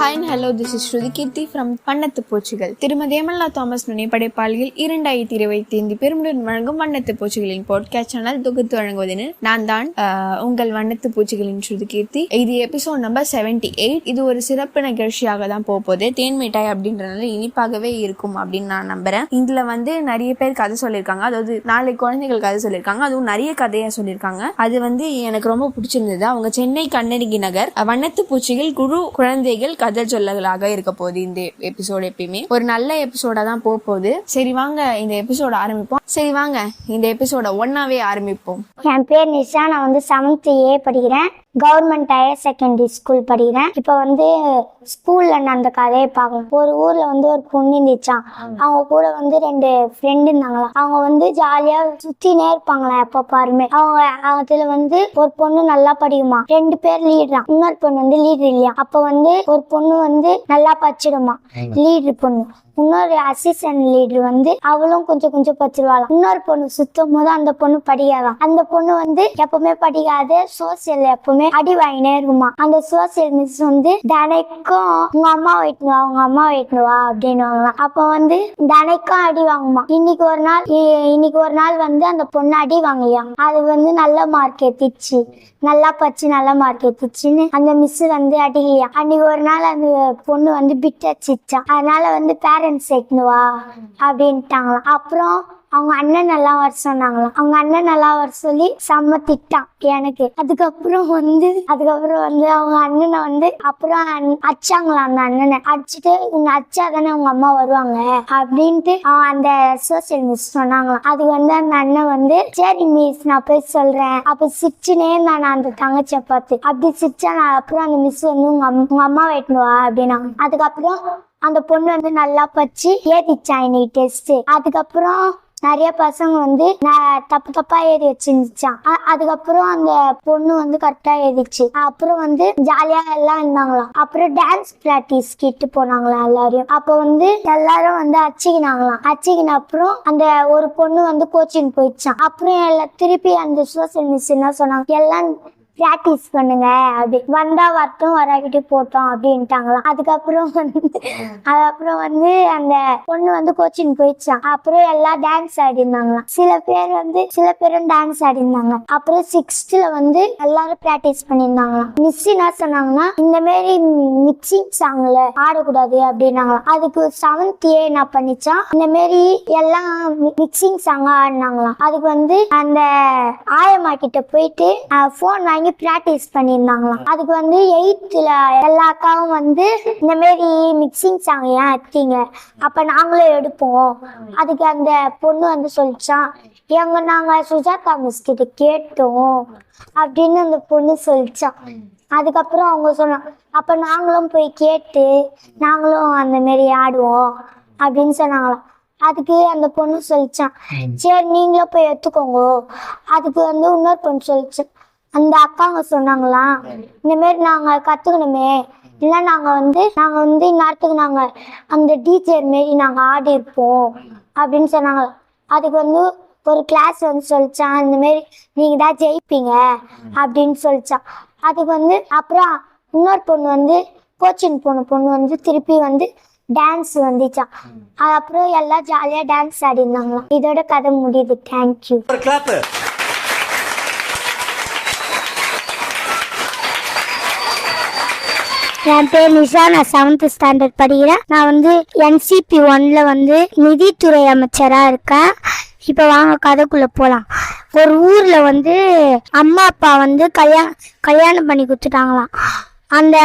Hi and hello this is Shruti Keerthi from வண்ணத்து பூச்சிகள் திருமதி ஏமல்லா தாமஸ் நுனி படைப்பாளிகள் இரண்டாயிரத்தி இருபத்தி ஐந்து பெருமுடன் வழங்கும் வண்ணத்து பூச்சிகளின் பாட்காஸ்ட் சேனல் தொகுத்து வழங்குவதுன்னு நான் தான் உங்கள் வண்ணத்து பூச்சிகளின் ஸ்ருதி கீர்த்தி இது எபிசோட் நம்பர் செவன்டி எயிட் இது ஒரு சிறப்பு நிகழ்ச்சியாக தான் போகுது தேன் மிட்டாய் அப்படின்றதுனால இனிப்பாகவே இருக்கும் அப்படின்னு நான் நம்புறேன். இதுல வந்து நிறைய பேர் கதை சொல்லியிருக்காங்க. அதாவது நாளை குழந்தைகள் கதை சொல்லியிருக்காங்க. அதுவும் நிறைய கதையா சொல்லியிருக்காங்க. அது வந்து எனக்கு ரொம்ப பிடிச்சிருந்தது. அவங்க சென்னை கண்ணகி நகர் வண்ணத்து பூச்சிகள் குரு குழந்தைகள் கதை சொல்லலாக இருக்க போகுது இந்த எபிசோடு எப்பயுமே. ஒரு நல்ல எபிசோடா தான் போக போகுது. சரி வாங்க இந்த எபிசோட ஆரம்பிப்போம். சரி வாங்க இந்த எபிசோட ஒன்னாவே ஆரம்பிப்போம். என் பேர் நிஷா. நான் வந்து செவன்த் ஏ படிக்கிறேன். கவர்மெண்ட் ஹையர் செகண்டரி ஸ்கூல் படிக்கிறேன். இப்போ வந்து ஸ்கூல்ல நடந்த கதையை பார்க்கணும். ஒரு ஊர்ல வந்து ஒரு பொண்ணு இருந்துச்சான் அவங்க கூட வந்து ரெண்டு ஃப்ரெண்டு இருந்தாங்களாம் அவங்க வந்து ஜாலியா சுத்தினே இருப்பாங்களாம் எப்ப பாருமே. அவங்க அதுல வந்து ஒரு பொண்ணு நல்லா படிக்குமா? ரெண்டு பேர் லீடுறான் இன்னொரு பொண்ணு வந்து லீடர் இல்லையா? அப்ப வந்து ஒரு பொண்ணு வந்து நல்லா படிச்சிடுமா லீடர் பொண்ணு. இன்னொரு அசிஸ்டன்ட் லீடர் வந்து அவளும் கொஞ்சம் கொஞ்சம் படிச்சிருவாளாம் இன்னொரு பொண்ணு சுத்தும் போது அந்த பொண்ணு படிக்காதாம் அந்த பொண்ணு வந்து எப்பவுமே படிக்காது. சோசியல் எப்பவுமே அடி வாங்கினே இருக்குமா. அந்த சோசியல் மிஸ் வந்து தினைக்கும் உங்க அம்மா வெட்டணும் வா உங்க அம்மா வெட்டணும் வா அப்படின்னு அப்ப வந்து தினைக்கும் அடி வாங்குமா. இன்னைக்கு ஒரு நாள் இன்னைக்கு ஒரு நாள் வந்து அந்த பொண்ணு அடி வாங்கலையா அது வந்து நல்ல மார்க் எடுத்துச்சு நல்லா படிச்சு நல்ல மார்க் எடுத்துச்சுன்னு அந்த மிஸ் வந்து அடிக்கலையா அன்னைக்கு ஒரு நாள் அந்த பொண்ணு வந்து பிட் அடிச்சிச்சான் அதனால வந்து பேரண்ட்ஸ் சேர்க்கணுவா? அப்படின்ட்டாங்களாம். அப்புறம் அவங்க அண்ணன் நல்லா வர சொன்னாங்களாம். அவங்க அண்ணன் நல்லா வர சொல்லி செம்ம திட்டான் எனக்கு. அதுக்கப்புறம் வந்து அதுக்கப்புறம் வந்து அவங்க அண்ணனை வந்து அப்புறம் அண்- அடிச்சாங்களாம் அந்த அண்ணனை. அடிச்சுட்டு உங்க அச்சா தானே அவங்க அம்மா வருவாங்க? அப்படின்ட்டு அவன் அந்த சோசியல் மிஸ் சொன்னாங்களாம். அது வந்து அந்த அண்ணன் வந்து சரி மிஸ் நான் போய் சொல்றேன். அப்ப சிரிச்சுனே நான் அந்த தங்கச்சியை பார்த்து. அப்படி சிரிச்சா நான் அப்புறம் அந்த மிஸ் வந்து உங்க உங்க அம்மா வெட்டணுவா அப்படின்னாங்க. அதுக்கப்புறம் அந்த பொண்ணு வந்து நல்லா பச்சு ஏத்திச்சா இன்னைக்கு டெஸ்ட் அதுக்கப்புறம் நிறைய பசங்க வந்து நான் தப்பு தப்பா ஏறி வச்சிருந்துச்சான் அதுக்கப்புறம் அந்த பொண்ணு வந்து கரெக்டா ஏறிச்சு அப்புறம் வந்து ஜாலியா எல்லாம் இருந்தாங்களாம். அப்புறம் டான்ஸ் பிராக்டிஸ் கிட்டு போனாங்களாம் எல்லாரையும். அப்போ வந்து எல்லாரும் வந்து அச்சிக்கினாங்களாம். அச்சிக்கின அப்புறம் அந்த ஒரு பொண்ணு வந்து கோச்சிங் போயிடுச்சான் அப்புறம் எல்லாம் திருப்பி அந்த சோசியல் மிஸ் என்ன சொன்னாங்க. எல்லாம் ப்ராக்டிஸ் பண்ணுங்க. அப்படி வந்தா வரட்டும் வராக்கிட்டு போட்டோம் அப்படின்ட்டாங்களாம். அதுக்கப்புறம் வந்து அதுக்கப்புறம் வந்து அந்த பொண்ணு வந்து கோச்சிங் போயிடுச்சான் அப்புறம் எல்லாம் டான்ஸ் ஆடிருந்தாங்களாம். சில பேர் வந்து சில பேரும் டான்ஸ் ஆடிருந்தாங்க அப்புறம் சிக்ஸ்த்ல வந்து எல்லாரும் ப்ராக்டிஸ் பண்ணியிருந்தாங்களாம் மிஸ் என்ன சொன்னாங்கன்னா இந்த மாரி மிக்சிங் சாங்ல ஆடக்கூடாது அப்படின்னாங்களாம். அதுக்கு செவன்த் ஏ என்ன பண்ணிச்சான் இந்த மாரி எல்லாம் மிக்சிங் சாங் ஆடினாங்களாம். அதுக்கு வந்து அந்த ஆயம்மா கிட்ட போயிட்டு ஃபோன் வாங்கி ப்ராக்டிஸ் பண்ணியிருந்தாங்களாம். அதுக்கு வந்து எயித்துல எல்லா அக்காவும் வந்து இந்த மாரி மிக்சிங் சாங் ஏன் எடுத்தீங்க. அப்ப நாங்களும் எடுப்போம். அதுக்கு அந்த பொண்ணு வந்து சொல்லிச்சான் எங்க நாங்க சுஜாதா மிஸ் கிட்ட கேட்டோம். அப்படின்னு அந்த பொண்ணு சொல்லிச்சான் அதுக்கப்புறம் அவங்க சொன்னான் அப்ப நாங்களும் போய் கேட்டு நாங்களும் அந்த மாரி ஆடுவோம். அப்படின்னு சொன்னாங்களாம். அதுக்கு அந்த பொண்ணு சொல்லிச்சான் சரி நீங்களும் போய் எடுத்துக்கோங்க. அதுக்கு வந்து இன்னொரு பொண்ணு சொல்லிச்சான் அந்த அக்காங்க சொன்னாங்களாம் இந்த மாதிரி நாங்க கத்துக்கணுமே. இல்லை நாங்க வந்து நாங்க வந்து இந்நேரத்துக்கு நாங்க அந்த டீச்சர் மாரி நாங்க ஆடி இருப்போம் அப்படின்னு சொன்னாங்க. அதுக்கு வந்து ஒரு கிளாஸ் வந்து சொல்லிச்சான் இந்த மாரி நீங்க தான் ஜெயிப்பீங்க அப்படின்னு சொல்லிச்சான் அதுக்கு வந்து அப்புறம் இன்னொரு பொண்ணு வந்து கோச்சிங் போன பொண்ணு வந்து திருப்பி வந்து டான்ஸ் வந்துச்சான் அது அப்புறம் எல்லாம் ஜாலியாக டான்ஸ் ஆடிருந்தாங்களாம். இதோட கதை முடியுது. தேங்க்யூ ஒரு கிளாப்பு என் பேர் நிஷா. நான் செவன்த் ஸ்டாண்டர்ட் படிக்கிறேன். நான் வந்து என்சிபி ஒன்ல வந்து நிதித்துறை அமைச்சரா இருக்கேன். இப்போ வாங்க கதைக்குள்ள போலாம். ஒரு ஊர்ல வந்து அம்மா அப்பா வந்து கல்யாணம் கல்யாணம் பண்ணி கொடுத்துட்டாங்களாம். அந்த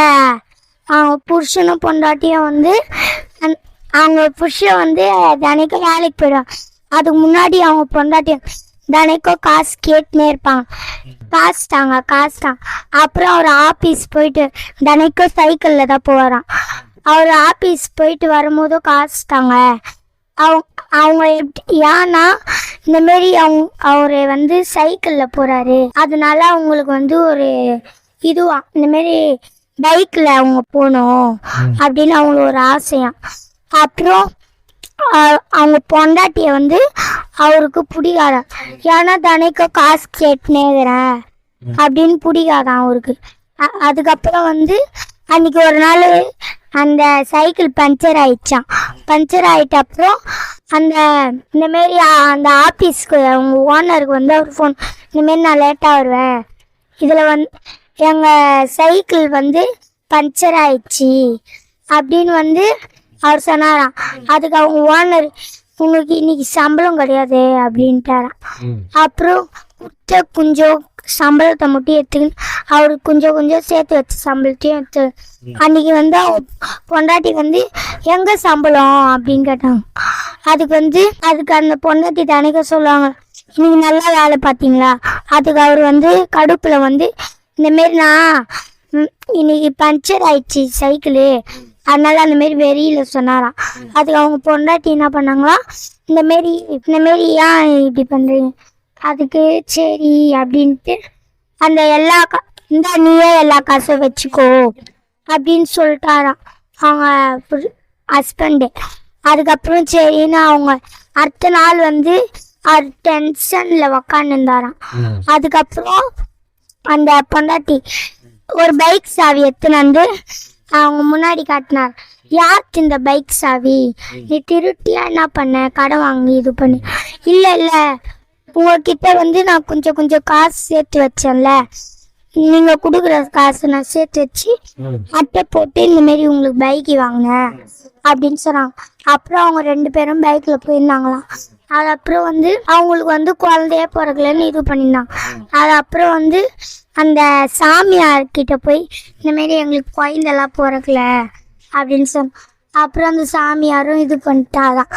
அவங்க புருஷனும் பொண்டாட்டியும் வந்து அவங்க புருஷன் வந்து தினைக்கும் வேலைக்கு போயிடுவான் அதுக்கு முன்னாடி அவங்க பொண்டாட்டியும் தினைக்கும் காசு கேட்டுனே இருப்பாங்க காசு தாங்க காசு தாங்க அப்புறம் அவர் ஆபீஸ் போயிட்டு தினைக்கும் சைக்கிளில் தான் போகிறான் அவர் ஆபீஸ் போயிட்டு வரும்போதும் காசு தாங்க. அவங்க அவங்க எப்படி ஏன்னா இந்த மாரி அவங்க அவர் வந்து சைக்கிளில் போகிறாரு அதனால அவங்களுக்கு வந்து ஒரு இதுவா இந்த மாரி பைக்கில் அவங்க போகணும் அப்படின்னு அவங்களுக்கு ஒரு ஆசையாம் அப்புறம் அவங்க பொண்டாட்டிய வந்து அவருக்கு பிடிக்காதான் ஏன்னா தினைக்கும் காசு கேட்டுனேங்கிறேன் அப்படின்னு பிடிக்காதான் அவருக்கு? அதுக்கப்புறம் வந்து அன்னைக்கு ஒரு நாள் அந்த சைக்கிள் பஞ்சர் ஆயிடுச்சான் பஞ்சர் ஆயிட்ட அப்புறம் அந்த இந்த மாரி அந்த ஆஃபீஸ்க்கு அவங்க ஓனருக்கு வந்து அவர் ஃபோன் இந்தமாரி நான் லேட்டாக வருவேன். இதில் வந்து எங்கள் சைக்கிள் வந்து பஞ்சர் ஆயிடுச்சு. அப்படின்னு வந்து அவர் சொன்னாராம் அதுக்கு அவங்க ஓனர் உங்களுக்கு இன்னைக்கு சம்பளம் கிடையாது அப்படின்ட்டாராம். அப்புறம் கொடுத்த கொஞ்சம் சம்பளத்தை மட்டும் எடுத்துக்கின்னு அவருக்கு கொஞ்சம் கொஞ்சம் சேர்த்து வச்ச சம்பளத்தையும் எடுத்து அன்னைக்கு வந்து அவங்க பொண்டாட்டி வந்து எங்க சம்பளம்? அப்படின்னு கேட்டாங்க. அதுக்கு வந்து அதுக்கு அந்த பொண்டாட்டி தனிக்க சொல்லுவாங்க இன்னைக்கு நல்லா வேலை பார்த்தீங்களா? அதுக்கு அவர் வந்து கடுப்புல வந்து இந்த மாரி நான் இன்னைக்கு பஞ்சர் ஆயிடுச்சு சைக்கிளு அதனால அந்த மாரி வெறியில சொன்னாராம். அதுக்கு அவங்க பொண்டாட்டி என்ன பண்ணாங்களா இந்த மாரி இந்த மாரி ஏன் இப்படி பண்றீங்க? அதுக்கு சரி அப்படின்ட்டு அந்த எல்லா கா இந்த நீயே எல்லா காசும் வச்சுக்கோ அப்படின்னு சொல்லிட்டாராம். அவங்க ஹஸ்பண்டு அதுக்கப்புறம் சரின்னு அவங்க அடுத்த நாள் வந்து அவர் டென்ஷனில் உக்காந்துருந்தாராம். அதுக்கப்புறம் அந்த பொண்டாட்டி ஒரு பைக் சாவி எடுத்துன்னு வந்து அவங்க முன்னாடி காட்டினார். யாருக்கு இந்த பைக் சாவி? நீ திருட்டியா என்ன பண்ண? கடன் வாங்கி இது பண்ணி. இல்லை இல்லை. உங்ககிட்ட வந்து நான் கொஞ்சம் கொஞ்சம் காசு சேர்த்து வச்சேன்ல. நீங்க கொடுக்குற காசு நான் சேர்த்து வச்சு அட்டை போட்டு இந்த மாரி உங்களுக்கு பைக்கு வாங்கினேன் அப்படின்னு சொன்னாங்க. அப்புறம் அவங்க ரெண்டு பேரும் பைக்ல போயிருந்தாங்களாம். அது அப்புறம் வந்து அவங்களுக்கு வந்து குழந்தைய பிறக்கலன்னு இது பண்ணியிருந்தாங்க. அது அப்புறம் வந்து அந்த சாமியார் கிட்ட போய் இந்த மாரி எங்களுக்கு குழந்தைலாம் பிறக்கல அப்படின்னு சொன்ன அப்புறம் அந்த சாமியாரும் இது பண்ணிட்டாதான்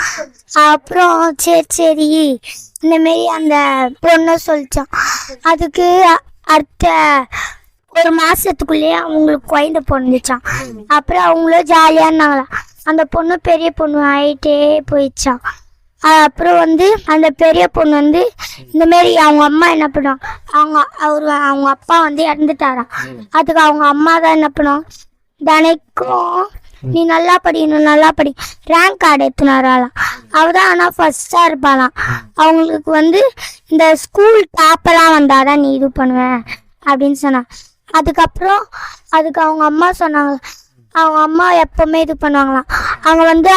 அப்புறம் சரி சரி இந்த மாரி அந்த பொண்ணை சொல்லிச்சான். அதுக்கு அடுத்த ஒரு மாசத்துக்குள்ளேயே அவங்களுக்கு குழந்தை பிறந்துச்சான் அப்புறம் அவங்களும் ஜாலியாக இருந்தாங்களாம். அந்த பொண்ணு பெரிய பொண்ணு ஆயிட்டே போயிடுச்சான் அப்புறம் வந்து அந்த பெரிய பொண்ணு வந்து இந்த மாரி அவங்க அம்மா என்ன பண்ணுவாங்க? அவங்க அவர் அவங்க அப்பா வந்து இறந்துட்டாராம் அதுக்கு அவங்க அம்மா தான் என்ன பண்ணுவாங்க? தினைக்கும் நீ நல்லா படிக்கணும் நல்லா படி. ரேங்க் கார்டு எடுத்துனாராலாம் அவ தான் ஆனால் ஃபர்ஸ்டாக இருப்பாளாம். அவங்களுக்கு வந்து இந்த ஸ்கூல் டாப்பெல்லாம் வந்தாதான் நீ இது பண்ணுவ அப்படின்னு சொன்னான். அதுக்கப்புறம் அதுக்கு அவங்க அம்மா சொன்னாங்க அவங்க அம்மா எப்பவுமே இது பண்ணுவாங்களாம். அவங்க வந்து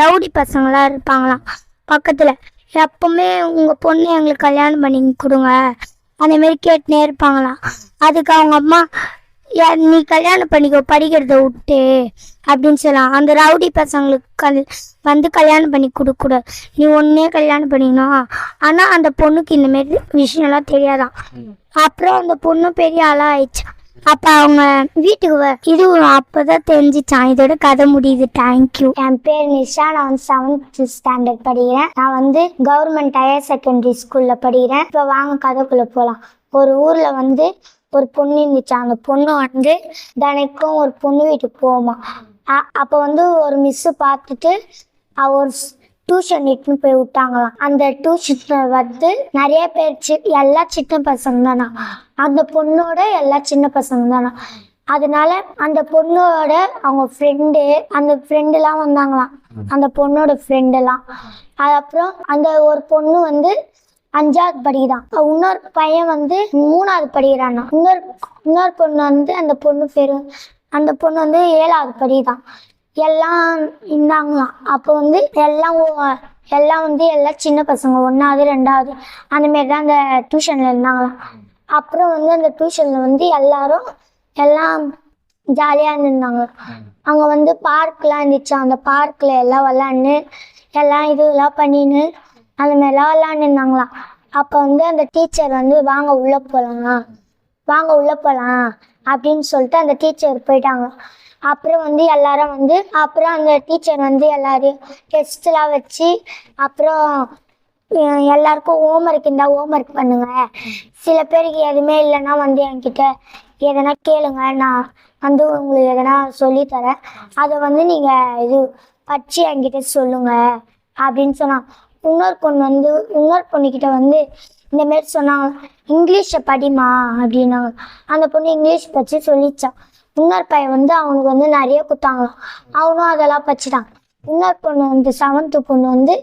ரவுடி பசங்களாம் இருப்பாங்களாம். பக்கத்தில். எப்பவுமே உங்கள் பொண்ணு எங்களுக்கு கல்யாணம் பண்ணி கொடுங்க. அந்த மாதிரி கேட்டுனே இருப்பாங்களாம். அதுக்கு அவங்க அம்மா "ஏ, நீ கல்யாணம் பண்ணிக்கோ படிக்கிறத விட்டு அப்படின்னு சொல்லலாம் அந்த ரவுடி பசங்களுக்கு கல் வந்து கல்யாணம் பண்ணி கொடுக்கூடாது நீ ஒன்னே கல்யாணம் பண்ணிக்கணும். ஆனால் அந்த பொண்ணுக்கு இந்த மாதிரி விஷயம்லாம் தெரியாதான் அப்புறம் அந்த பொண்ணு பெரிய ஆளா ஆயிடுச்சு. அப்ப அவங்க வீட்டுக்கு வ இது அப்பதான் தெரிஞ்சிச்சான் இதோட கதை முடியுது. தேங்க்யூ என் பேர் நிஷா. நான் வந்து செவன்த் ஸ்டாண்டர்ட் படிக்கிறேன். நான் வந்து கவர்மெண்ட் ஹையர் செகண்டரி ஸ்கூல்ல படிக்கிறேன். இப்போ வாங்க கதைக்குள்ள போகலாம் ஒரு ஊர்ல வந்து ஒரு பொண்ணு இருந்துச்சு. அந்த பொண்ணு வந்து தினைக்கும் ஒரு பொண்ணு வீட்டுக்கு போவோமா அப்போ வந்து ஒரு மிஸ்ஸு பார்த்துட்டு அவர் ஒரு டியூஷன் இட்டுன்னு போய் விட்டாங்களாம். அந்த டியூஷன் வந்து நிறைய பேர் சி எல்லா சின்ன பசங்க தானா அந்த பொண்ணோட எல்லா சின்ன பசங்க தானா அதனால அந்த பொண்ணோட அவங்க ஃப்ரெண்டு அந்த ஃப்ரெண்டுலாம் வந்தாங்களாம். அந்த பொண்ணோட ஃப்ரெண்டுலாம் அது அப்புறம் அந்த ஒரு பொண்ணு வந்து அஞ்சாவது படிக்கிறான் இன்னொரு பையன் வந்து மூணாவது படிக்கிறான் இன்னொரு இன்னொரு பொண்ணு வந்து அந்த பொண்ணு பேரு அந்த பொண்ணு வந்து ஏழாவது படிக்கிறான் எல்லாம் இருந்தாங்களாம் அப்போ வந்து எல்லாம் எல்லாம் வந்து எல்லாம் சின்ன பசங்க ஒன்றாவது ரெண்டாவது அந்த மாரி தான் அந்த டியூஷனில் இருந்தாங்களாம். அப்புறம் வந்து அந்த டியூஷனில் வந்து எல்லாரும் எல்லாம் ஜாலியாக இருந்திருந்தாங்க அங்கே வந்து பார்க்லாம் இருந்துச்சு. அந்த பார்க்கில் எல்லாம் விளாண்டு எல்லாம் இதெல்லாம் பண்ணின்னு அந்த மாதிரிலாம் விளாண்டுருந்தாங்களாம் அப்போ வந்து அந்த டீச்சர் வந்து வாங்க உள்ளே போகலாம் வாங்க உள்ளே போகலாம் அப்படின்னு சொல்லிட்டு அந்த டீச்சர் போயிட்டாங்க அப்புறம் வந்து எல்லாரும் வந்து அப்புறம் அந்த டீச்சர் வந்து எல்லாரையும் டெஸ்ட்லாம் வச்சு அப்புறம் எல்லாருக்கும் ஹோம் ஒர்க் இருந்தால் ஹோம் ஒர்க் பண்ணுங்க. சில பேருக்கு எதுவுமே இல்லைன்னா வந்து என்கிட்ட எதனா கேளுங்க. நான் வந்து உங்களுக்கு எதனா சொல்லித்தரேன். அதை வந்து நீங்கள் இது படித்து என்கிட்ட சொல்லுங்க அப்படின்னு சொன்னான். இன்னொரு பொண்ணு வந்து இன்னொரு பொண்ணுக்கிட்ட வந்து இந்தமாரி சொன்னாங்க இங்கிலீஷை படிமா அப்படின்னாங்க. அந்த பொண்ணு இங்கிலீஷ் பற்றி சொல்லிச்சான். இன்னொரு பையன் வந்து அவனுக்கு வந்து நிறைய கொடுத்தாங்களாம். அவனும் அதெல்லாம் படிச்சிட்டான். இன்னொரு பொண்ணு வந்து செவன்த்து பொண்ணு வந்து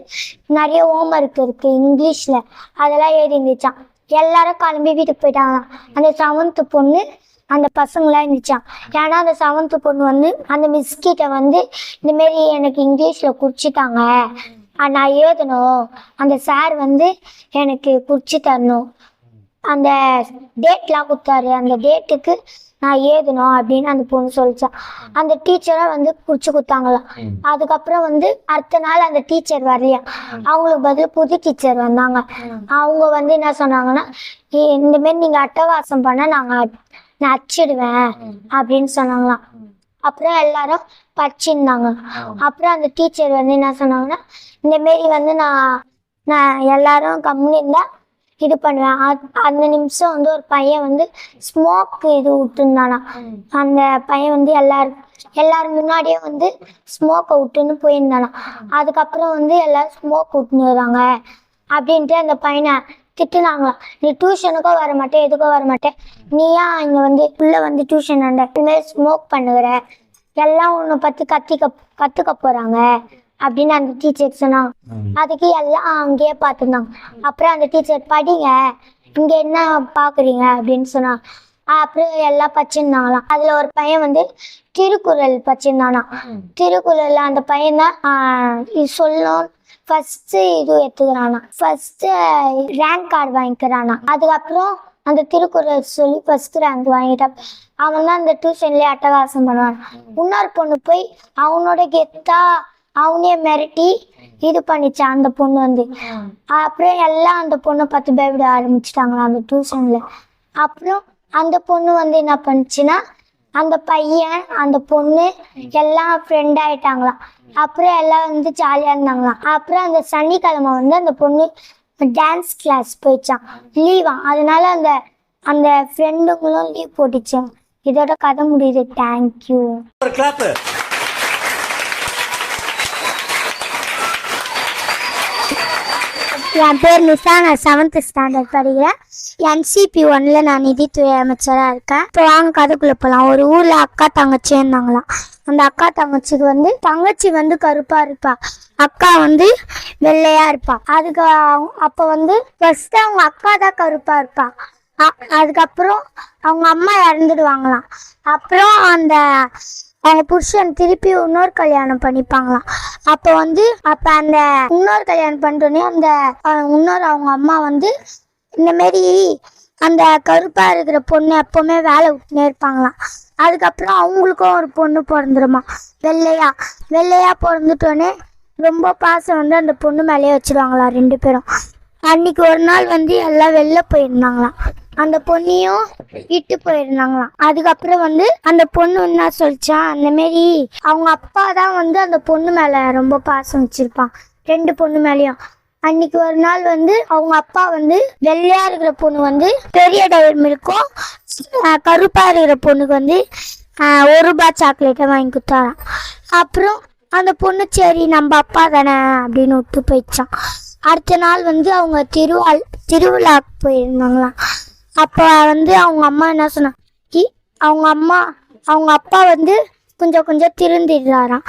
நிறைய ஹோம் ஒர்க் இருக்குது இங்கிலீஷில். அதெல்லாம் எழுதி இருந்துச்சான் எல்லாரும் கிளம்பி வீட்டுக்கு போயிட்டாங்களாம். அந்த செவன்த்து பொண்ணு அந்த பசங்களாம் இருந்துச்சான் ஏன்னா அந்த செவன்த்து பொண்ணு வந்து அந்த மிஸ்கிட்ட வந்து இந்த மாரி எனக்கு இங்கிலீஷில் குறிச்சிட்டாங்க நான் எழுதணும். அந்த சார் வந்து எனக்கு குறிச்சு தரணும். அந்த டேட்லாம் கொடுத்தாரு. அந்த டேட்டுக்கு நான் எழுதணும் அப்படின்னு அந்த பொண்ணு சொல்லிச்சான் அந்த டீச்சரை வந்து குறிச்சு கொடுத்தாங்களாம். அதுக்கப்புறம் வந்து அடுத்த நாள் அந்த டீச்சர் வரலையா. அவங்களுக்கு பதில் புது டீச்சர் வந்தாங்க. அவங்க வந்து என்ன சொன்னாங்கன்னா "இ- இந்த மாதிரி நீங்க அட்டகாசம் பண்ண நாங்க அ- நான் அச்சிடுவேன் அப்படின்னு சொன்னாங்களாம். அப்புறம் எல்லாரும் படிச்சிருந்தாங்க. அப்புறம் அந்த டீச்சர் வந்து என்ன சொன்னாங்கன்னா இந்த மாரி வந்து நான் நான் எல்லாரும் கம்முன்னு இருந்தா இது பண்ணுவேன். அ- அந்த நிமிஷம் வந்து ஒரு பையன் வந்து ஸ்மோக் இது விட்டுருந்தானா அந்த பையன் வந்து எல்லாரும் எல்லாரும் முன்னாடியே வந்து ஸ்மோக்கை விட்டுன்னு போயிருந்தானா அதுக்கப்புறம் வந்து எல்லாரும் ஸ்மோக் விட்டுன்னு வராங்க அப்படின்ட்டு அந்த பையனை திட்டுனாங்க நீ டியூஷனுக்கோ வர மாட்டே எதுக்கோ வர மாட்டேன். நீ ஏன் இங்கே வந்து உள்ள வந்து டியூஷன் ஆண்ட ஸ்மோக் பண்ணுகிற. எல்லாம் உன்னை பற்றி கத்திக்க கற்றுக்க போகிறாங்க அப்படின்னு அந்த டீச்சர் சொன்னாங்க. அதுக்கு எல்லாம் அங்கேயே பார்த்துருந்தாங்க. அப்புறம் அந்த டீச்சர் படிங்க. இங்கே என்ன பார்க்குறீங்க? அப்படின்னு சொன்னாங்க. அப்புறம் எல்லாம் பச்சிருந்தாங்களாம் அதில் ஒரு பையன் வந்து திருக்குறள் பச்சிருந்தானா திருக்குறளில் அந்த பையன் தான் சொல்லணும். ஃபஸ்ட்டு இது எடுத்துக்கிறானா ஃபஸ்ட்டு ரேங்க் கார்டு வாங்கிக்கிறானா அதுக்கப்புறம் அந்த திருக்குறள் சொல்லி ஃபஸ்ட்டு ரேங்க் வாங்கிட்டான். அவன் தான் அந்த டியூஷன்லேயே அட்டகாசம் பண்ணுவான். இன்னொரு பொண்ணு போய் அவனோட கெத்தா அவனே மிரட்டி இது பண்ணிச்சான் அந்த பொண்ணு வந்து. அப்புறம் எல்லாம் அந்த பொண்ணை பார்த்து பயப்பட ஆரம்பிச்சிட்டாங்களாம் அந்த டியூஷனில் அப்புறம் அந்த பொண்ணு வந்து என்ன பண்ணுச்சுன்னா அந்த பையன் அந்த பொண்ணு எல்லாம் ஃப்ரெண்ட் ஆயிட்டாங்களாம். அப்புறம் எல்லாம் வந்து ஜாலியாக இருந்தாங்களாம். அப்புறம் அந்த சனிக்கிழமை வந்து அந்த பொண்ணு டான்ஸ் கிளாஸ் போயிடுச்சான் லீவா அதனால அந்த அந்த ஃப்ரெண்டுங்களும் லீவ் போட்டுச்சான் இதோட கதை முடியுது. தேங்க்யூ ஒரு கிளாப்பு என் பேர் நிஷா. நான் செவன்த் ஸ்டாண்டர்ட் படிக்கிறேன். என்சிபி ஒன்ல நான் நிதித்துறை அமைச்சராக இருக்கேன். இப்போ வாங்க கதைக்குள்ள போகலாம் ஒரு ஊர்ல அக்கா தங்கச்சி இருந்தாங்களாம். அந்த அக்கா தங்கச்சிக்கு வந்து தங்கச்சி வந்து கருப்பா இருப்பா. அக்கா வந்து வெள்ளையா இருப்பா. அதுக்கு அப்போ வந்து ஃபர்ஸ்ட் அவங்க அக்கா தான் கருப்பா இருப்பா. அ- அதுக்கப்புறம் அவங்க அம்மா இறந்துடுவாங்களாம். அப்புறம் அந்த அவங்க புருஷன் திருப்பி இன்னொரு கல்யாணம் பண்ணிப்பாங்களாம். அப்போ வந்து அப்போ அந்த இன்னொரு கல்யாணம் பண்ணிட்டோன்னே அந்த இன்னொரு அவங்க அம்மா வந்து இந்த மாரி அந்த கருப்பா இருக்கிற பொண்ணு எப்பவுமே வேலை விட்டுனே இருப்பாங்களாம். அதுக்கப்புறம் அவங்களுக்கும் ஒரு பொண்ணு பிறந்துருமா வெள்ளையா வெள்ளையா பிறந்துட்டோன்னே ரொம்ப பாசம் வந்து அந்த பொண்ணு மேலேயே வச்சிருவாங்களா ரெண்டு பேரும். அன்னைக்கு ஒரு நாள் வந்து எல்லாம் வெளில போயிருந்தாங்களாம். அந்த பொண்ணையும் இட்டு போயிருந்தாங்களாம். அதுக்கப்புறம் வந்து அந்த பொண்ணு என்ன சொல்லிச்சா அந்த மாரி அவங்க அப்பா தான் வந்து அந்த பொண்ணு மேல ரொம்ப பாசம் வச்சிருப்பான். ரெண்டு பொண்ணு மேலேயும். அன்னைக்கு ஒரு நாள் வந்து அவங்க அப்பா வந்து வெள்ளையா இருக்கிற பொண்ணு வந்து பெரிய டயர் மில்க்கும் கருப்பா இருக்கிற பொண்ணுக்கு வந்து ஒரு ரூபாய் சாக்லேட்டை வாங்கி கொடுத்தாராம். அப்புறம் அந்த பொண்ணு சரி நம்ம அப்பா தானே அப்படின்னு விட்டு போயிடுச்சான் அடுத்த நாள் வந்து அவங்க திருவா திருவிழாக்கு போயிருந்தாங்களாம். அப்போ வந்து அவங்க அம்மா என்ன சொன்னாங்க அவங்க அம்மா அவங்க அப்பா வந்து கொஞ்சம் கொஞ்சம் திருந்திடுறாராம்.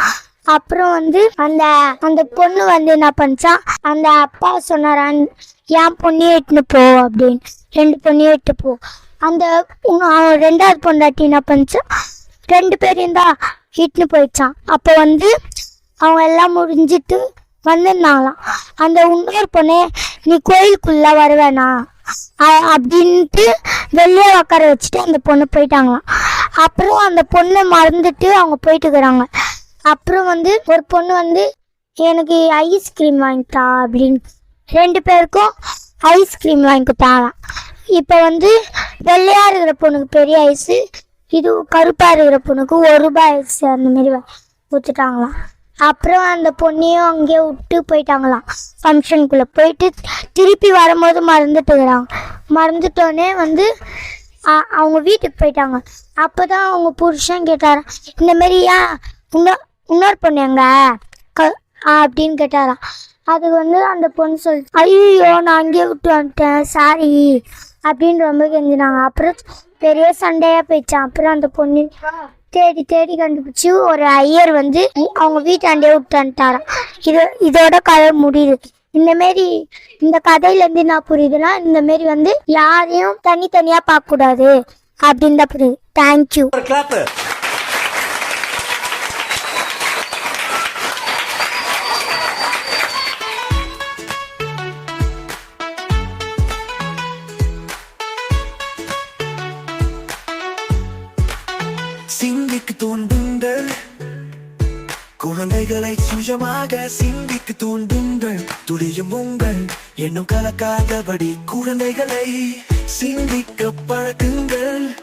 அப்புறம் வந்து அந்த அந்த பொண்ணு வந்து என்ன பண்ணுச்சான் அந்த அப்பா சொன்னாரான் என் பொண்ணையும் இட்டுன்னு போ அப்படின்னு. ரெண்டு பொண்ணையும் இட்டு போ. அந்த அவன் ரெண்டாவது பொண்டாட்டி என்ன பண்ணிச்சா ரெண்டு பேரையும் தான் இட்டுன்னு போயிடுச்சான் அப்போ வந்து அவங்க எல்லாம் முடிஞ்சிட்டு வந்திருந்தாங்களாம். அந்த இன்னொரு பொண்ணே நீ கோயிலுக்குள்ள வருவேனா அ- அப்படின்ட்டு வெளியே உட்கார வச்சுட்டு அந்த பொண்ணு போயிட்டாங்களாம். அப்புறம் அந்த பொண்ணை மறந்துட்டு அவங்க போயிட்டு இருக்கிறாங்க. அப்புறம் வந்து ஒரு பொண்ணு வந்து எனக்கு ஐஸ்கிரீம் வாங்கித்தா அப்படின்னு. ரெண்டு பேருக்கும் ஐஸ்கிரீம் வாங்கி கொடுத்தாங்களாம். இப்போ வந்து வெள்ளையாக இருக்கிற பொண்ணுக்கு பெரிய ஐஸு இது கருப்பாக இருக்கிற பொண்ணுக்கு ஒரு ரூபாய் ஐஸ் அந்த மாதிரி கொடுத்துட்டாங்களாம். அப்புறம் அந்த பொண்ணையும் அங்கேயே விட்டு போயிட்டாங்களாம். ஃபங்க்ஷனுக்குள்ளே போயிட்டு திருப்பி வரும்போது மறந்துட்டுக்கிறாங்க. மறந்துட்டோன்னே வந்து அ- அவங்க வீட்டுக்கு போயிட்டாங்க. அப்போ தான் அவங்க புருஷன் கேட்டாராம் இந்த மாதிரி ஏன் இன்னொரு இன்னொரு பொண்ணு எங்க? க அப்படின்னு கேட்டாராம். அதுக்கு வந்து அந்த பொண்ணு சொல்லி ஐயோ நான் அங்கேயே விட்டு வந்துட்டேன் சாரி அப்படின்னு ரொம்ப கெஞ்சினாங்க. அப்புறம் பெரிய சண்டையாக போயிடுச்சான் அப்புறம் அந்த பொண்ணு தேடி தேடி கண்டுபிடிச்சி ஒரு ஐயர் வந்து அவங்க வீட்டாண்டே விட்டுட்டாராம் இது இதோட கதை முடியுது. இந்த மாரி இந்த கதையில இருந்து என்ன புரியுதுன்னா இந்த மாரி வந்து யாரையும் தனித்தனியா பார்க்க கூடாது அப்படின்னு தான் புரியுது தேங்க்யூ கொஞ்சமாக சுயமாக சிந்திக்கு தூண்டுங்கள். துளியும் உங்கள். என்னும் கலக்காதபடி குழந்தைகளை சிந்திக்க பழக்குங்கள்.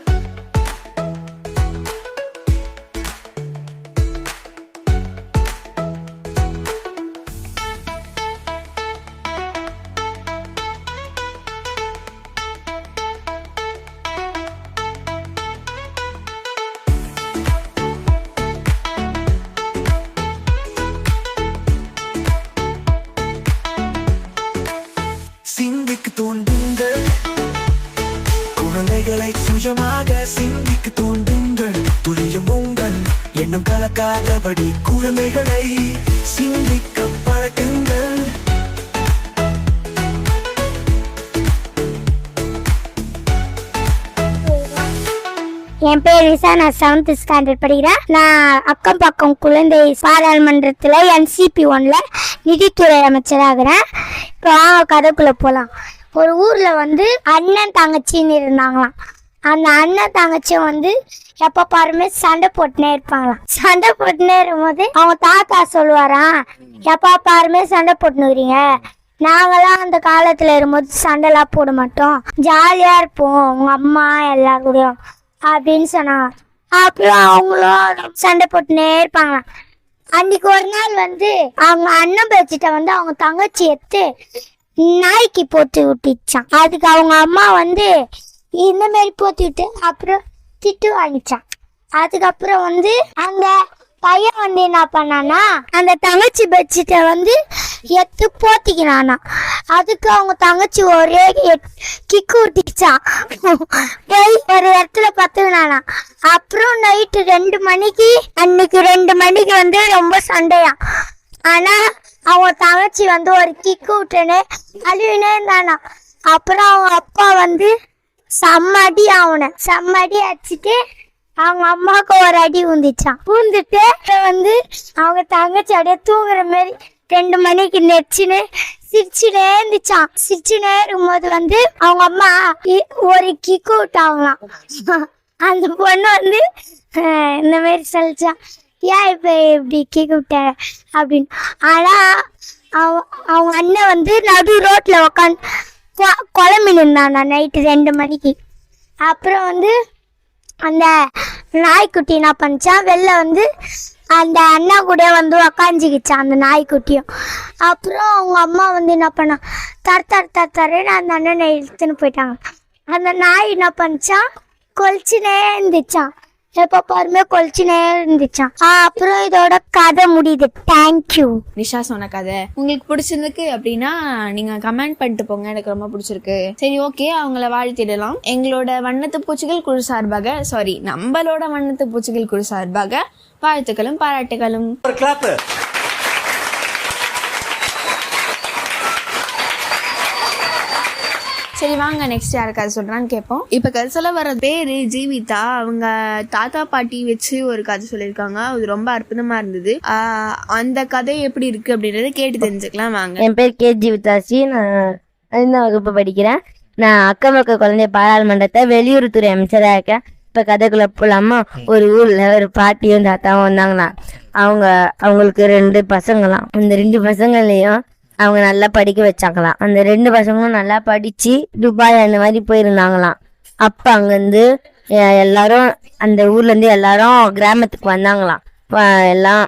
என்னும் குழந்தைகளை சிந்திக்க பழக்குங்கள். என் பேர் ரிசா நான் செவன்த் ஸ்டாண்டர்ட் படிக்கிறேன். நான் அக்கம் பக்கம் குழந்தை பாராளுமன்றத்தில் என்சிபி ஒன்ல நிதித்துறை அமைச்சராகிறேன். இப்போ கதைக்குள்ளே கதைக்குள்ள போகலாம் ஒரு ஊரில் வந்து அண்ணன் தங்கச்சின்னு இருந்தாங்களாம். அந்த அண்ணன் தங்கச்சியும் வந்து எப்போ பாருமே சண்டை போட்டுனே இருப்பாங்களாம். சண்டை போட்டுனே இருக்கும்போது அவங்க தாத்தா சொல்லுவாராம் எப்போ பாருமே சண்டை போட்டுனுக்குறீங்க நாங்களாம் அந்த காலத்துல இருக்கும்போது சண்டைலாம் போட மாட்டோம். ஜாலியா இருப்போம் உங்க அம்மா எல்லார் கூடயும் அப்படின்னு சொன்னாங்க அப்புறம் அவங்களும் சண்டை போட்டுனே இருப்பாங்க அன்னைக்கு ஒரு நாள் வந்து அவங்க அண்ணன் பேச்சிட்ட வந்து அவங்க தங்கச்சி எடுத்து நாய்க்கு போட்டு விட்டுச்சான் அதுக்கு அவங்க அம்மா வந்து இந்த மாதிரி போத்தி விட்டு அப்புறம் திட்டு வாங்கிச்சான். அதுக்கப்புறம் வந்து அந்த பையன் வந்து என்ன பண்ணானா அந்த தங்கச்சி பெட்ஷீட்டை வந்து எத்து போத்திக்கினானா. அதுக்கு அவங்க தங்கச்சி ஒரே கிக்கு விட்டுச்சான் போய் ஒரு இடத்துல பத்துக்கினானா. அப்புறம் நைட்டு ரெண்டு மணிக்கு அன்னைக்கு ரெண்டு மணிக்கு வந்து ரொம்ப சண்டையா ஆனா அவங்க தங்கச்சி வந்து ஒரு கிக்கு விட்டுன்னு அழுவினே இருந்தானா. அப்புறம் அவங்க அப்பா வந்து செம்ம அடி அவனை. செம்ம அடி அடிச்சுட்டு அவங்க அம்மாவுக்கு ஒரு அடி ஊந்துச்சான் ஊந்துட்டு வந்து அவங்க தங்கச்சி அப்படியே தூங்குற மாதிரி ரெண்டு மணிக்கு நெச்சின்னு சிரிச்சுனே இருந்துச்சான் சிரிச்சுனே இருக்கும்போது வந்து அவங்க அம்மா இ- ஒரு கிக்கு விட்டாங்களாம் அந்த பொண்ணு வந்து இந்த மாதிரி சொல்லிச்சான் ஏன் இப்போ இப்படி கிக்கு விட்ட அப்படின்னு. ஆனா அவ- அவங்க அண்ணன் வந்து நடு ரோட்ல குழம்பு நின்றான் நான் நைட்டு ரெண்டு மணிக்கு. அப்புறம் வந்து அந்த நாய்க்குட்டி என்ன பண்ணிச்சான் வெளில வந்து அந்த அண்ணா கூட வந்து உக்காஞ்சிக்கிச்சான் அந்த நாய்க்குட்டியும். அப்புறம் அவங்க அம்மா வந்து என்ன பண்ணா தர் தர் தர் தரேன்னு அந்த அண்ணனை இழுத்துன்னு போயிட்டாங்க. அந்த நாய் என்ன பண்ணிச்சான் கொலிச்சுனே இருந்துச்சான் எப்போ பாருமே கொலிச்சுனே இருந்துச்சான் ஆ, அப்புறம் இதோட கதை முடியுது. தேங்க்யூ நிஷா சொன்ன கதை. உங்களுக்கு பிடிச்சிருக்கு அப்படின்னா நீங்க கமெண்ட் பண்ணிட்டு போங்க. எனக்கு ரொம்ப பிடிச்சிருக்கு. சரி ஓகே அவங்கள வாழ்த்திடலாம் எங்களோட வண்ணத்து பூச்சிகள் குழு சார்பாக சாரி நம்மளோட வண்ணத்து பூச்சிகள் குழு சார்பாக வாழ்த்துக்களும் பாராட்டுகளும். சரி வாங்க நெக்ஸ்ட் யார் கதை சொல்றான்னு கேட்போம். இப்ப கதை சொல்ல வர பேரு ஜீவிதா. அவங்க தாத்தா பாட்டி வச்சு ஒரு கதை சொல்லியிருக்காங்க. அது ரொம்ப அற்புதமா இருந்தது. அந்த கதை எப்படி இருக்கு அப்படின்றத கேட்டு தெரிஞ்சுக்கலாம் வாங்க. என் பேர் கே. ஜீவிதாசி நான் ஐந்தாம் வகுப்பு படிக்கிறேன். நான் அக்கம் பக்க குழந்தை பாராளுமன்றத்தை வெளியுறவுத்துறை அமைச்சராக இருக்கேன். இப்போ கதைக்குள்ள போலாமா? ஒரு ஊர்ல ஒரு பாட்டியும் தாத்தாவும் வந்தாங்களாம். அவங்க அவங்களுக்கு ரெண்டு பசங்களாம். அந்த ரெண்டு பசங்களையும் அவங்க நல்லா படிக்க வச்சாங்களாம். அந்த ரெண்டு பசங்களும் நல்லா படிச்சு துபாய் அந்த மாதிரி போயிருந்தாங்களாம். அப்ப அங்கிருந்து எல்லாரும் அந்த ஊர்ல இருந்து எல்லாரும் கிராமத்துக்கு வந்தாங்களாம். எல்லாம்.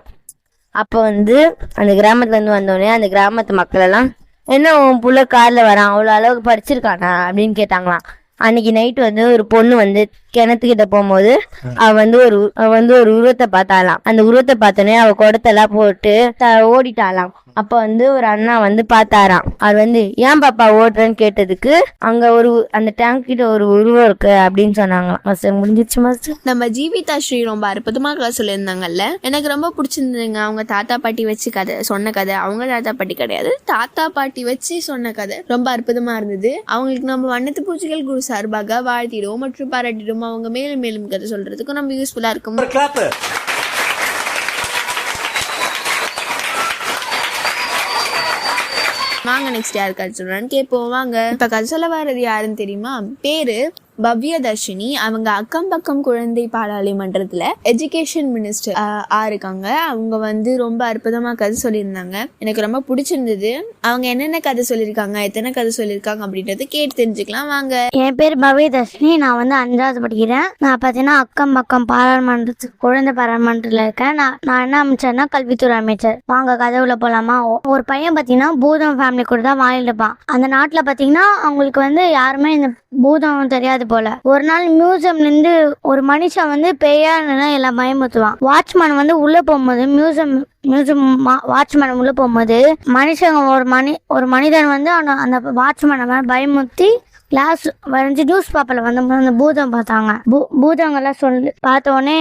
அப்போ வந்து அந்த கிராமத்துல இருந்து வந்தோடனே அந்த கிராமத்து மக்கள் எல்லாம் என்ன உன் புள்ள கார்ல வரான்? அவ்வளோ அளவுக்கு படிச்சிருக்கானா? அப்படின்னு கேட்டாங்களாம். அன்னைக்கு நைட்டு வந்து ஒரு பொண்ணு வந்து கிணத்துக்கிட்ட போகும்போது அவ வந்து ஒரு அவ வந்து ஒரு உருவத்தை பார்த்தாலாம் அந்த உருவத்தை பார்த்தோன்னே அவ குடத்தெல்லாம் போட்டு ஓடிட்டாலாம் ஓடிட்டாளாம். அப்ப வந்து ஒரு அண்ணா வந்து பார்த்தாராம். அவர் வந்து ஏன் பாப்பா ஓடுறேன்னு கேட்டதுக்கு அங்க ஒரு அந்த டேங்க் கிட்ட ஒரு உருவம் இருக்கு அப்படின்னு சொன்னாங்களாம். மாஸ்டர் முடிஞ்சிச்சு மாஸ்டர்? நம்ம ஜீவிதா ஸ்ரீ ரொம்ப அற்புதமா கதை சொல்லியிருந்தாங்கல்ல? எனக்கு ரொம்ப பிடிச்சிருந்ததுங்க. அவங்க தாத்தா பாட்டி வச்சு கதை சொன்ன கதை. அவங்க தாத்தா பாட்டி கிடையாது. தாத்தா பாட்டி வச்சு சொன்ன கதை ரொம்ப அற்புதமா இருந்தது. அவங்களுக்கு நம்ம வண்ணத்து பூச்சிகள் குரு சார்பாக வாழ்த்திடுவோம் மற்றும் பாராட்டிடுவோம். சொல்றதுக்கும் அவங்க மேலும் மேலும் கதை சொல்றதுக்கும் நம்ம யூஸ்ஃபுல்லா இருக்கும். வாங்க நெக்ஸ்ட் யார் கதை சொல்றான்னு கேட்போம். வாங்க. இப்ப கதை சொல்ல வர்றது யாருன்னு தெரியுமா? பேரு பவ்யதர்ஷினி அவங்க அக்கம் பக்கம் குழந்தை பாராளுமன்றத்துல எஜுகேஷன் மினிஸ்டர் ஆ இருக்காங்க. அவங்க வந்து ரொம்ப அற்புதமா கதை சொல்லியிருந்தாங்க. எனக்கு ரொம்ப பிடிச்சிருந்தது. அவங்க என்னென்ன கதை சொல்லியிருக்காங்க எத்தனை கதை சொல்லியிருக்காங்க அப்படின்றது கேட்டு தெரிஞ்சுக்கலாம். வாங்க. என் பேர் பவ்யதர்ஷினி. நான் வந்து அஞ்சாவது படிக்கிறேன். நான் பார்த்தீங்கன்னா அக்கம் பக்கம் பாராளுமன்றத்துக்கு குழந்தை பாராளுமன்றத்தில் இருக்கேன். நான் நான் என்ன அமைச்சர்னா கல்வித்துறை அமைச்சர். வாங்க கதவுல போலாமா? ஒரு பையன் பார்த்தீங்கன்னா பூதம் ஃபேமிலி கூட தான் வாழ்ந்துட்டு இருப்பான் அந்த நாட்டில் பார்த்தீங்கன்னா அவங்களுக்கு வந்து யாருமே இந்த பூதம் தெரியாது போல. ஒரு நாள் மியூசியம்ல இருந்து ஒரு மனுஷன் வந்து பேயான்னு எல்லாம் பயமுத்துவான் வாட்ச்மேன் வந்து உள்ள போகும்போது மியூசியம் மியூசியம் வாட்ச்மேன் உள்ள போகும்போது மனுஷங்க ஒரு மனி ஒரு மனிதன் வந்து அவன அந்த வாட்ச்மேனை பயமுத்தி கிளாஸ் வரைஞ்சி நியூஸ் பேப்பர்ல வந்து அந்த பூதம் பார்த்தாங்க. பூ பூதங்கள்லாம் சொல்லி பார்த்த உடனே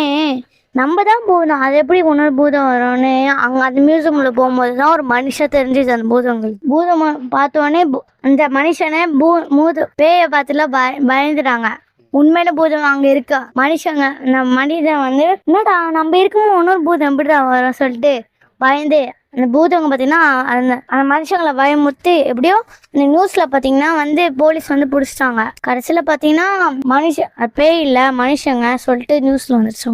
நம்ம தான் பூதம். அது எப்படி இன்னொரு பூதம் வரும்னு அங்கே அந்த மியூசியம்ல போகும்போது தான் ஒரு மனுஷன் தெரிஞ்சிச்சு அந்த பூதங்களுக்கு பூதம் பார்த்தோன்னே அந்த மனுஷனை பூ மூத பேயை பார்த்துலாம் பய பயந்துட்டாங்க. உண்மையில பூதம் அங்க இருக்கா? மனுஷங்க நம்ம மனிதன் வந்து என்னடா நம்ம இருக்கும்போது இன்னொரு பூதம் எப்படிடா வரும் சொல்லிட்டு பயந்து அந்த பூதவங்க பார்த்தீங்கன்னா அந்த அந்த மனுஷங்களை பயமுறுத்தி எப்படியோ இந்த நியூஸில் பார்த்தீங்கன்னா வந்து போலீஸ் வந்து பிடிச்சிட்டாங்க. கடைசியில் பார்த்தீங்கன்னா மனுஷ பேய் இல்லை மனுஷங்க சொல்லிட்டு நியூஸில் வந்துருச்சு.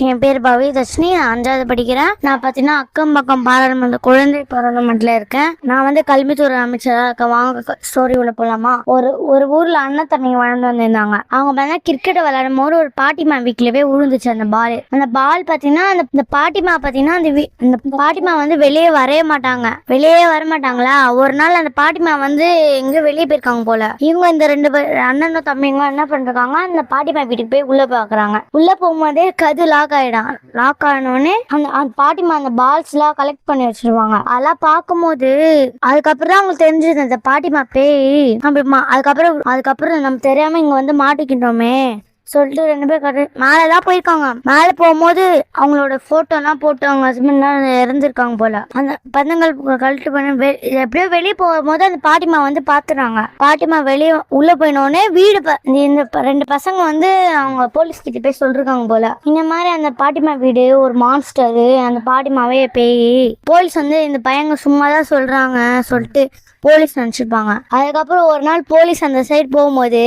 என் பேர் பவிதர்ஷினி நான் அஞ்சாவது படிக்கிறேன். நான் பார்த்தீங்கன்னா அக்கம் பக்கம் பாராளுமன்ற குழந்தை பாராளுமன்றத்தில் இருக்கேன். நான் வந்து கல்வித்துறை அமைச்சராக இருக்கேன். வாங்க ஸ்டோரி உள்ள போகலாமா ஒரு ஒரு ஊரில் அண்ணன் தம்பிங்க வளர்ந்து வந்திருந்தாங்க. அவங்க பார்த்தீங்கன்னா கிரிக்கெட் விளையாடும் போது ஒரு பாட்டிமா வீட்டில் போய் விழுந்துச்சு அந்த பால் அந்த பால் பார்த்தீங்கன்னா அந்த இந்த பாட்டிமா பார்த்தீங்கன்னா அந்த வீ- அந்த பாட்டிமா வந்து வெளியே வரவே மாட்டாங்க. வெளியே வர மாட்டாங்களா? ஒரு நாள் அந்த பாட்டிமா வந்து எங்கேயோ வெளியே போயிருக்காங்க போல. இவங்க இந்த ரெண்டு பேர் அண்ணனும் தம்பிங்க என்ன பண்ணிருக்காங்க? அந்த பாட்டிமா வீட்டுக்கு போய் உள்ளே பார்க்குறாங்க உள்ளே போகும்போதே கது லாக் ஆயிடும் லாக் ஆனோடனே அந்த அந்த பாட்டிமா அந்த பால்ஸ் எல்லாம் கலெக்ட் பண்ணி வச்சிருவாங்க. அதெல்லாம் பார்க்கும்போது அதுக்கப்புறம் தான் அவங்களுக்கு தெரிஞ்சது அந்த பாட்டிமா பேய். அப்படி மா- அதுக்கப்புறம் அதுக்கப்புறம் நம்ம தெரியாம இங்க வந்து மாட்டிக்கிட்டோமே. சொல்லிட்டு ரெண்டு பேர் கடை மேலே தான் போயிருக்காங்க. மேலே போகும்போது அவங்களோட ஃபோட்டோலாம் போட்டு அவங்க ஹஸ்பண்ட்லாம் இறந்துருக்காங்க போல. அந்த பந்தங்கள் கழட்டு பண்ண எப்படியோ வெளியே போகும்போது அந்த பாட்டிமா வந்து பார்த்துறாங்க பாட்டிமா வெளியே உள்ள போயினோடனே வீடு இந்த- ப- ரெண்டு பசங்க வந்து அவங்க போலீஸ் கிட்ட போய் சொல்லிருக்காங்க போல. இந்த மாதிரி அந்த பாட்டிமா வீடு ஒரு மான்ஸ்டரு அந்த பாட்டிமாவே பேய். போலீஸ் வந்து இந்த பையங்க சும்மா தான் சொல்றாங்க சொல்லிட்டு போலீஸ் நினச்சிருப்பாங்க. அதுக்கப்புறம் ஒரு நாள் போலீஸ் அந்த சைடு போகும்போது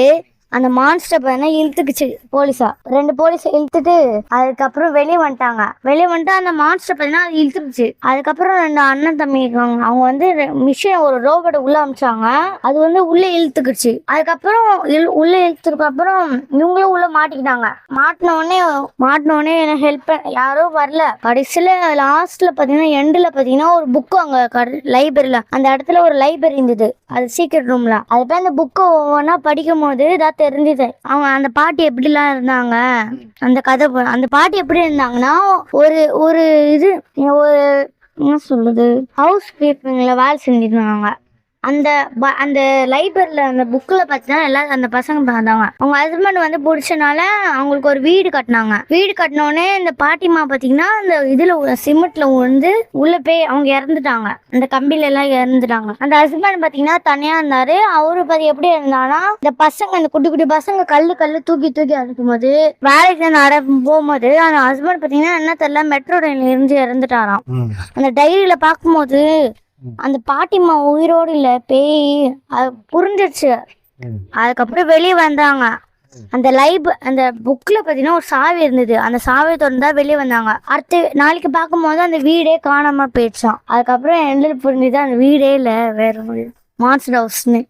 அந்த மான்ஸ்டர் பையனை இழுத்துக்குச்சு போலீஸா ரெண்டு போலீஸ் இழுத்துட்டு அதுக்கப்புறம் வெளியே வந்துட்டாங்க. வெளியே வந்துட்டு அந்த மான்ஸ்டர் பையனா அது இழுத்துக்குச்சு அதுக்கப்புறம் ரெண்டு அண்ணன் தம்பி இருக்காங்க. அவங்க வந்து மிஷின் ஒரு ரோபோட்டை உள்ள அமிச்சாங்க. அது வந்து உள்ள இழுத்துக்குச்சு. அதுக்கப்புறம் இழு- உள்ள இழுத்துக்கு அப்புறம் இவங்களும் உள்ள மாட்டிக்கிட்டாங்க. மாட்டின உடனே மாட்டின உடனே என்ன ஹெல்ப் யாரோ வரல. கடைசியில லாஸ்ட்ல பாத்தீங்கன்னா எண்ட்ல பாத்தீங்கன்னா ஒரு புக்கு அங்க லைப்ரரியில அந்த இடத்துல ஒரு லைப்ரரி இருந்தது. அது சீக்கிரம் ரூம்ல அது போய் அந்த புக்கை ஒவ்வொன்றா படிக்கும் போது இதாக தெரிஞ்சது. அவங்க அந்த பாட்டி எப்படிலாம் இருந்தாங்க? அந்த கதை அந்த பாட்டி எப்படி இருந்தாங்கன்னா ஒரு ஒரு இது ஒரு என்ன சொல்லுது ஹவுஸ் கீப்பிங்ல வேலை செஞ்சுட்டு இருந்தாங்க அந்த அந்த லைப்ரரியில் அந்த புக்கில் பார்த்தீங்கன்னா எல்லாம் அந்த பசங்க பார்த்தாங்க அவங்க ஹஸ்பண்ட் வந்து பிடிச்சனால அவங்களுக்கு ஒரு வீடு கட்டினாங்க. வீடு கட்டினோடனே இந்த பாட்டிமா பார்த்தீங்கன்னா அந்த இதில் சிமெண்ட்ல வந்து உள்ள போய் அவங்க இறந்துட்டாங்க. அந்த கம்பில எல்லாம் இறந்துட்டாங்க. அந்த ஹஸ்பண்ட் பார்த்தீங்கன்னா தனியாக இருந்தாரு. அவரு பத்தி எப்படி இருந்தானா இந்த பசங்க அந்த குட்டி குட்டி பசங்க கல்லு கல்லு தூக்கி தூக்கி அனுப்பும்போது வேலைக்கு நட போகும்போது அந்த ஹஸ்பண்ட் பார்த்தீங்கன்னா என்ன தெரியல மெட்ரோ ரயில்ல இருந்து இறந்துட்டாராம். அந்த டைரியில பார்க்கும்போது அந்த பாட்டிம்மா உயிரோடு இல்ல பேய் அது புரிஞ்சிருச்சு. அதுக்கப்புறம் வெளியே வந்தாங்க. அந்த லைப் அந்த புக்ல பாத்தீங்கன்னா ஒரு சாவி இருந்தது. அந்த சாவியை திறந்தா வெளியே வந்தாங்க. அடுத்து நாளைக்கு பார்க்கும்போது அந்த வீடே காணாம போயிடுச்சான் அதுக்கப்புறம் எங்களுக்கு புரிஞ்சுது அந்த வீடே இல்ல வேற ஒரு மான்ஸ்டர் ஹவுஸ்னு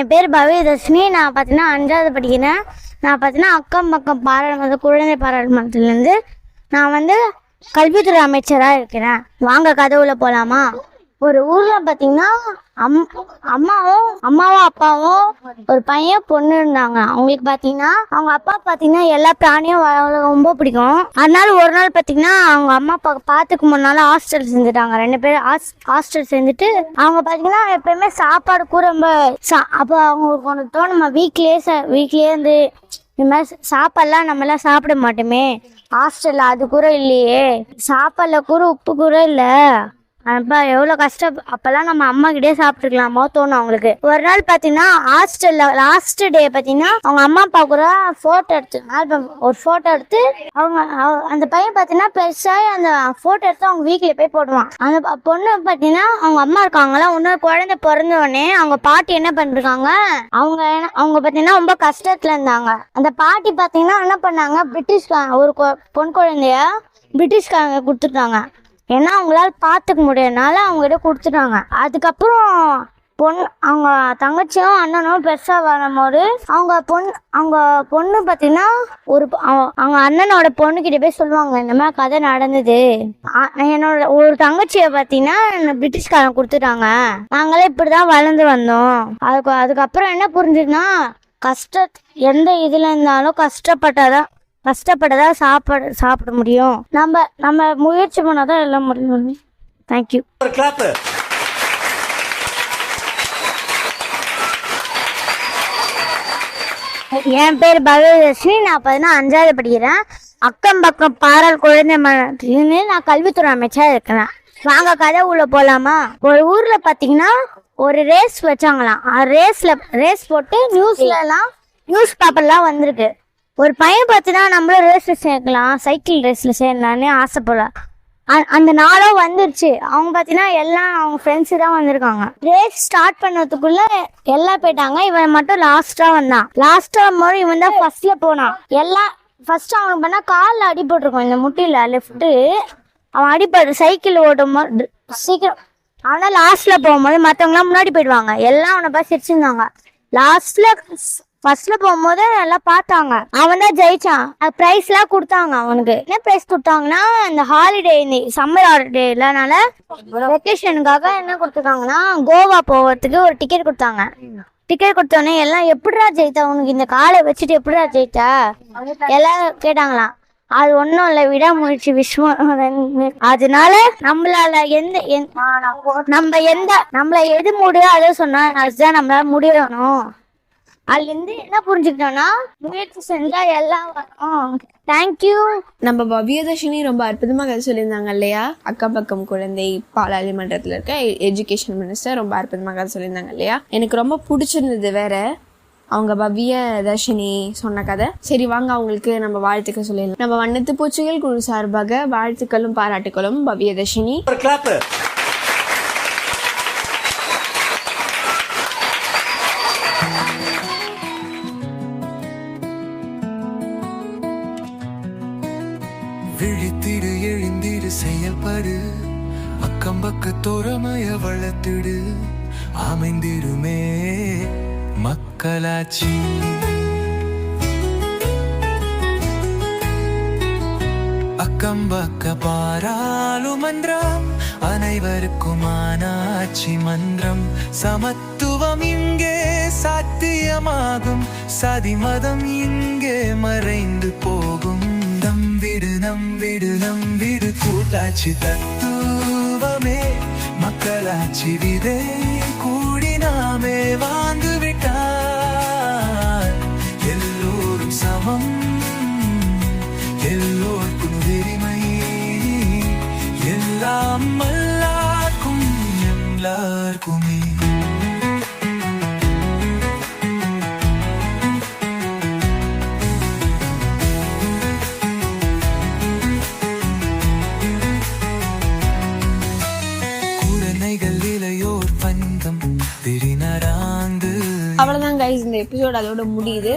என் பேர் பவிதர்ஷினி. நான் பார்த்தீங்கன்னா அஞ்சாவது படிக்கிறேன். நான் பார்த்தீங்கன்னா அக்கம் பக்கம் பாராளுமன்ற குழந்தை பாராளுமன்றத்துலேருந்து நான் வந்து கல்வித்துறை அமைச்சராக இருக்கிறேன். வாங்க கதவுல போகலாமா ஒரு ஊரில் பார்த்தீங்கன்னா அம் அம்மாவும் அம்மாவும் அப்பாவும் ஒரு பையன் பொண்ணு இருந்தாங்க. அவங்களுக்கு பார்த்தீங்கன்னா அவங்க அப்பா பார்த்தீங்கன்னா எல்லா பிராணியும் வள- ரொம்ப பிடிக்கும். அதனால ஒரு நாள் பார்த்தீங்கன்னா அவங்க அம்மா அப்பா பார்த்துக்கு முன்னால ஹாஸ்டல் செஞ்சுட்டாங்க ரெண்டு பேரும் ஹாஸ்டல் செஞ்சுட்டு அவங்க பார்த்தீங்கன்னா எப்பயுமே சாப்பாடு கூட ரொம்ப சா அப்போ அவங்களுக்கு ஒன்று தோணும்? வீக்லயே வீக்லயே வீட்லேயே இருந்து இந்த மாதிரி சாப்பாடுலாம் நம்மலாம் சாப்பிட மாட்டோமே. ஹாஸ்டல்ல அது கூட இல்லையே. சாப்பாடுல கூட உப்பு கூட இல்லை. அப்பா எவ்வளோ கஷ்டம்? அப்போல்லாம் நம்ம அம்மா கிட்டே சாப்பிட்டுருக்கலாமோ தோணும் அவங்களுக்கு. ஒரு நாள் பார்த்தீங்கன்னா ஹாஸ்டலில் லாஸ்ட் டே பார்த்தீங்கன்னா அவங்க அம்மா அப்பா கூட ஃபோட்டோ எடுத்து ஆல்பம் ஒரு ஃபோட்டோ எடுத்து அவங்க அந்த பையன் பார்த்தீங்கன்னா பெருசாக அந்த ஃபோட்டோ எடுத்து அவங்க வீட்டில் போய் போடுவான். அந்த ப- பொண்ணு பார்த்தீங்கன்னா அவங்க அம்மா இருக்காங்களா இன்னொரு குழந்தை பிறந்த உடனே அவங்க பாட்டி என்ன பண்ணிருக்காங்க? அவங்க என்ன- அவங்க பார்த்தீங்கன்னா ரொம்ப கஷ்டத்தில் இருந்தாங்க. அந்த பாட்டி பார்த்தீங்கன்னா என்ன பண்ணாங்க? பிரிட்டிஷ்காரங்க ஒரு கொ- பொன் குழந்தைய பிரிட்டிஷ்காரங்க கொடுத்துருக்காங்க ஏன்னா அவங்களால பார்த்துக்க முடியறனால அவங்ககிட்ட கொடுத்துட்டாங்க. அதுக்கப்புறம் பொண்ணு அவங்க தங்கச்சியும் அண்ணனும் பெருசாக வரும்போது அவங்க பொண்ணு அவங்க பொண்ணு பார்த்தீங்கன்னா ஒரு அவ- அவங்க அண்ணனோட பொண்ணுக்கிட்ட போய் சொல்லுவாங்க இந்த மாதிரி கதை நடந்தது. என்னோட ஒரு தங்கச்சியை பார்த்தீங்கன்னா பிரிட்டிஷ்காரன் கொடுத்துட்டாங்க. நாங்களே இப்படி தான் வளர்ந்து வந்தோம். அதுக்கு அதுக்கப்புறம் என்ன புரிஞ்சுதுன்னா கஷ்ட எந்த இதில் இருந்தாலும் கஷ்டப்பட்டாதான் கஷ்டப்பட்டதா சாப்பாடு சாப்பிட முடியும். நம்ம நம்ம முயற்சி பண்ணாதான் எல்லாம் முடியும் தேங்க்யூ என் பேர் பகவதர்ஷினி நான் பார்த்தீங்கன்னா அஞ்சாவது படிக்கிறேன். அக்கம் பக்கம் பாரல் குழந்தை மனத்தின்னு நான் கல்வித்துறை அமைச்சா இருக்கிறேன். வாங்க கதை உள்ள போலாமா? ஒரு ஊர்ல பாத்தீங்கன்னா ஒரு ரேஸ் வச்சாங்களாம். ரேஸ்ல ரேஸ் போட்டு நியூஸ்ல எல்லாம் நியூஸ் பேப்பர்லாம் வந்திருக்கு. ஒரு பையன் பார்த்தீங்கன்னா நம்மளும் ரேஸில் சேர்க்கலாம் சைக்கிள் ரேஸில் சேரலான்னு ஆசைப்படலாம் அந்த நாளும் வந்துருச்சு. அவங்க பார்த்தீங்கன்னா எல்லாம் அவங்க ஃப்ரெண்ட்ஸு தான் வந்திருக்காங்க. ரேஸ் ஸ்டார்ட் பண்ணதுக்குள்ள எல்லாம் போயிட்டாங்க. இவன் மட்டும் லாஸ்ட்டாக வந்தான். லாஸ்ட்டாக வரும்போது இவன் தான் ஃபர்ஸ்ட்டில் போனான். எல்லாம் ஃபர்ஸ்ட் அவனுக்கு பண்ணால் காலில் அடிபட்டிருக்கும் இந்த முட்டியில் லெஃப்ட்டு அவன் அடிபட்டு சைக்கிள் ஓட்டும் போது சீக்கிரம் அவனால் லாஸ்ட்ல போகும்போது மற்றவங்களாம் முன்னாடி போயிடுவாங்க. எல்லாம் அவனை பார்த்து சிரிச்சிருந்தாங்க. லாஸ்ட்ல ஃபர்ஸ்ட்ல போகும்போது நல்லா பார்த்தாங்க. அவன் தான் ஜெயிச்சான். ப்ரைஸ் எல்லாம் கொடுத்தாங்க அவனுக்கு. என்ன ப்ரைஸ் கொடுத்தாங்கன்னா இந்த ஹாலிடே இந்த சம்மர் ஹாலிடே இல்லனால வெக்கேஷனுக்காக என்ன கொடுத்துருக்காங்கன்னா கோவா போகிறதுக்கு ஒரு டிக்கெட் கொடுத்தாங்க. டிக்கெட் கொடுத்தோடனே எல்லாம் எப்படிடா ஜெயித்தா? உனக்கு இந்த காலை வச்சுட்டு எப்படிடா ஜெயித்தா? எல்லாம் கேட்டாங்களாம். அது ஒன்றும் இல்லை விடாமுயற்சி விஸ்வம் அதனால நம்மளால எந்த நம்ம எந்த நம்மள எது முடியும் அதை சொன்னா அதுதான் நம்மளால முடியணும். அதுல இருந்து என்ன புரிஞ்சுக்கிட்டோம்னா முயற்சி செஞ்சா எல்லாம் வரும் தேங்க்யூ நம்ம பவ்யதர்ஷினி ரொம்ப அற்புதமாக கதை சொல்லியிருந்தாங்க இல்லையா? அக்கம் பக்கம் குழந்தை பாலாளி மன்றத்தில் இருக்க எஜுகேஷன் மினிஸ்டர் ரொம்ப அற்புதமாக கதை சொல்லியிருந்தாங்க இல்லையா? எனக்கு ரொம்ப பிடிச்சிருந்தது வேற. அவங்க பவ்ய தர்ஷினி சொன்ன கதை. சரி வாங்க அவங்களுக்கு நம்ம வாழ்த்துக்கள் சொல்லிடலாம். நம்ம வண்ணத்து பூச்சிகள் குழு சார்பாக வாழ்த்துக்களும் பாராட்டுக்களும் பவ்ய தர்ஷினி அக்கம் வளர்த்திடு அமைந்திடுமே மக்களாட்சி அக்கம் பக்க பாராளுமன்றம் அனைவருக்கும் ஆனாட்சி மன்றம். சமத்துவம் இங்கே சாத்தியமாகும் சதிமதம் இங்கே மறைந்து போகும். நம்பிடு நம்பிடு நம்பிடு கூட்டாட்சி தத்துவம். மக்களாட்சி விதை கூடி நாமே வாழ்ந்து விட்டார். எல்லோரும் சமம் எல்லோருக்கும் உரிமை. எல்லாம் எல்லாருக்கும் கைஸ் இந்த எபிசோட் அதோட முடியுது.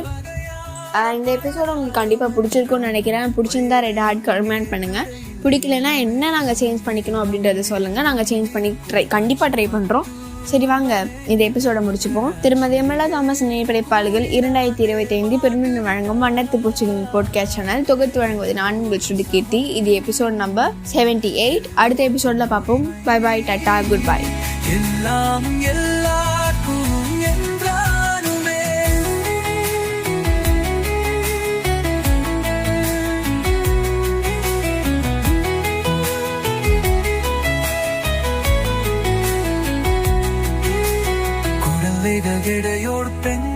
இந்த எபிசோட் உங்களுக்கு கண்டிப்பாக பிடிச்சிருக்கும்னு நினைக்கிறேன். பிடிச்சிருந்தா ரெட் ஹார்ட் கமெண்ட் பண்ணுங்கள் பிடிக்கலனா என்ன நாங்கள் சேஞ்ச் பண்ணிக்கணும் அப்படின்றத சொல்லுங்கள் நாங்கள் சேஞ்ச் பண்ணி ட்ரை கண்டிப்பாக ட்ரை பண்ணுறோம் சரி வாங்க. இந்த எபிசோட முடிச்சுப்போம். திருமதி எமலா தாமஸ் நினைப்படைப்பாளர்கள் இரண்டாயிரத்தி இருபத்தி ஐந்து பெருமின் வழங்கும் வண்ணத்து பூச்சிகளின் போட்காஸ்ட் சேனல் தொகுத்து வழங்குவது நான் உங்கள் ஸ்ருதி கீர்த்தி. இது எபிசோட் நம்பர் செவன்டி எயிட் அடுத்த எபிசோடில் பார்ப்போம். பை பாய் டட்டா குட் பை எல்லாம் எல்லாம் திகழ்கிடையோர் பெண்